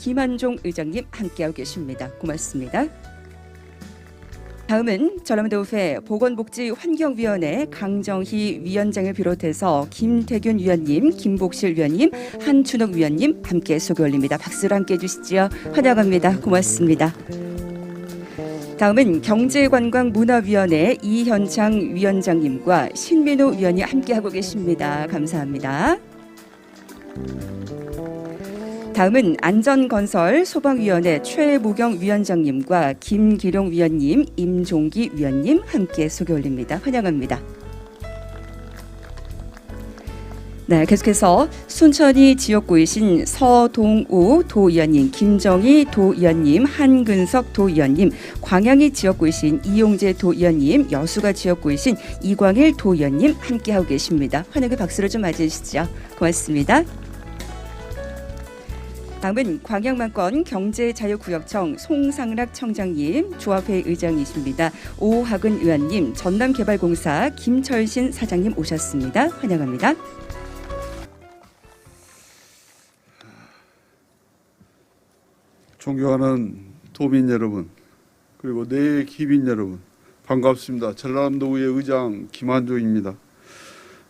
김한종 의장님 함께하고 계십니다. 고맙습니다. 다음은 전라도회 보건복지환경위원회 강정희 위원장을 비롯해서 김태균 위원님, 김복실 위원님, 한춘옥 위원님 함께 소개 올립니다. 박수로 함께 해주시죠. 환영합니다. 고맙습니다. 다음은 경제관광문화위원회 이현창 위원장님과 신민호 위원이 함께하고 계십니다. 감사합니다. 다음은 안전건설 소방위원회 최무경 위원장님과 김기룡 위원님, 임종기 위원님 함께 소개 올립니다. 환영합니다. 네, 계속해서 순천이 지역구이신 서동우 도의원님, 김정희 도의원님, 한근석 도의원님, 광양이 지역구이신 이용재 도의원님, 여수가 지역구이신 이광일 도의원님 함께하고 계십니다. 환영의 박수로 좀 맞이해주시죠. 고맙습니다. 다음은 광양만권 경제자유구역청 송상락 청장님, 조합회 의장이십니다. 오학은 의원님, 전남개발공사 김철신 사장님 오셨습니다. 환영합니다. 존경하는 도민 여러분 그리고 내 기빈 여러분 반갑습니다. 전라남도의 의장 김한종입니다.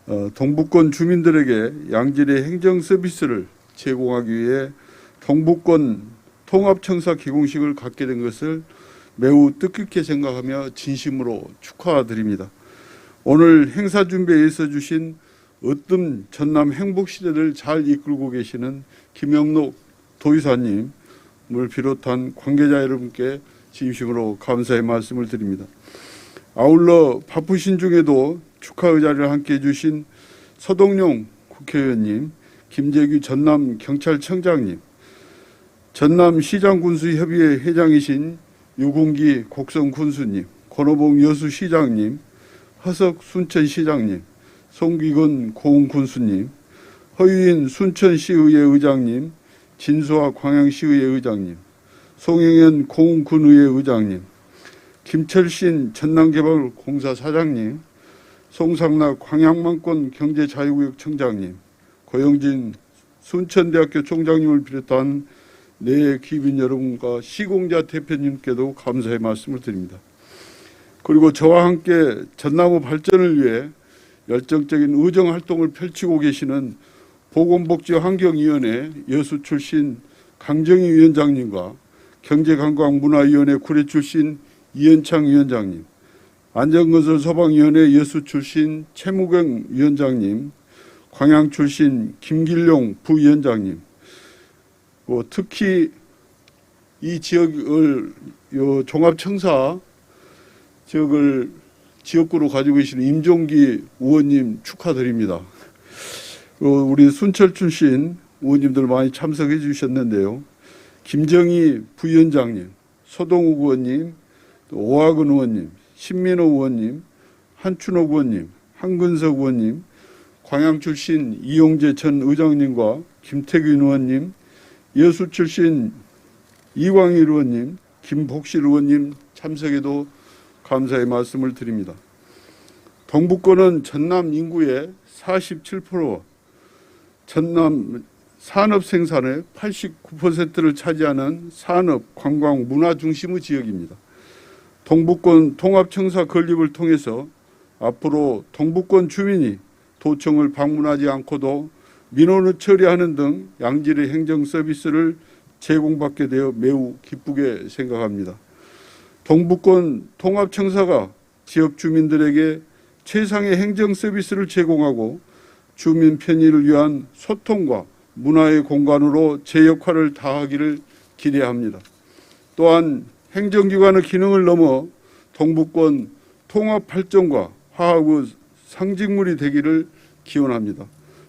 어, 동북권 주민들에게 양질의 행정 서비스를 제공하기 위해 동북권 통합청사 기공식을 갖게 된 것을 매우 뜻깊게 생각하며 진심으로 축하드립니다. 오늘 행사 준비에 있어 주신 으뜸 전남 행복 시대를 잘 이끌고 계시는 김영록 도의사님 을 비롯한 관계자 여러분께 진심으로 감사의 말씀을 드립니다. 아울러 바쁘신 중에도 축하 의자를 함께 해주신 서동용 국회의원님, 김재규 전남 경찰청장님, 전남 시장군수협의회 회장이신 유공기 곡성 군수님, 권호봉 여수시장님, 허석 순천시장님, 송기근 고흥군수님, 허유인 순천시의회 의장님, 진수아 광양시의회 의장님, 송영현 공군의회 의장님, 김철신 전남개발공사 사장님, 송상락 광양만권 경제자유구역 청장님, 고영진 순천대학교 총장님을 비롯한 내 귀빈 여러분과 시공자 대표님께도 감사의 말씀을 드립니다. 그리고 저와 함께 전나무 발전을 위해 열정적인 의정 활동을 펼치고 계시는 보건복지환경위원회 여수 출신 강정희 위원장님과 경제관광문화위원회 구례 출신 이현창 위원장님, 안전건설 소방위원회 여수 출신 최무경 위원장님, 광양 출신 김길용 부위원장님, 어, 특히 이 지역을 요 종합청사 지역을 지역구로 가지고 계시는 임종기 의원님 축하드립니다. 어, 우리 순철 출신 의원님들 많이 참석해 주셨는데요. 김정희 부위원장님, 소동욱 의원님, 또 오학은 의원님, 신민호 의원님, 한춘옥 의원님, 한근석 의원님, 광양 출신 이용재 전 의장님과 김태균 의원님, 여수 출신 이광일 의원님, 김복실 의원님 참석에도 감사의 말씀을 드립니다. 동북권은 전남 인구의 47%, 전남 산업 생산의 89%를 차지하는 산업, 관광, 문화 중심의 지역입니다. 동북권 통합청사 건립을 통해서 앞으로 동북권 주민이 도청을 방문하지 않고도 민원을 처리하는 등 양질의 행정 서비스를 제공받게 되어 매우 기쁘게 생각합니다. 동북권 통합청사가 지역 주민들에게 최상의 행정 서비스를 제공하고 주민 편의를 위한 소통과 문화의 공간으로 제 역할을 다하기를 기대합니다. 또한 행정기관의 기능을 넘어 동북권 통합 발전과 화합의 상징물이 되기를 기원합니다.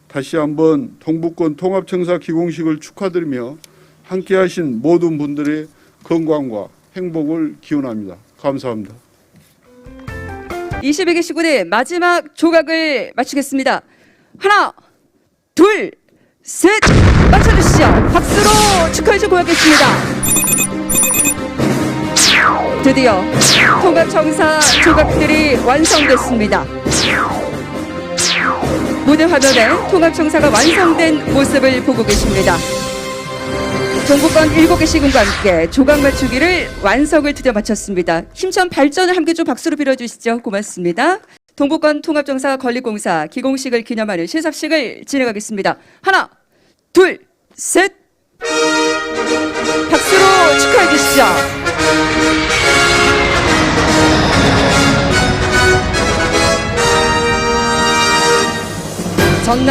다시 한번 동북권 통합청사 기공식을 축하드리며 함께하신 모든 분들의 건강과 행복을 기원합니다. 감사합니다. 22개 시군의 마지막 조각을 맞추겠습니다. 하나, 둘, 셋, 맞춰주시죠. 박수로 축하해 주고 가겠습니다. 드디어 통합청사 조각들이 완성됐습니다. 무대 화면에 통합청사가 완성된 모습을 보고 계십니다. 동북권 7개 시군과 함께 조각 맞추기를 완성을 드디어 마쳤습니다. 힘찬 발전을 함께 좀 박수로 빌어주시죠. 고맙습니다. 동북권 통합정사 건립공사 기공식을 기념하는 시상식을 진행하겠습니다. 하나, 둘, 셋. 박수로 축하해 주시죠. 정답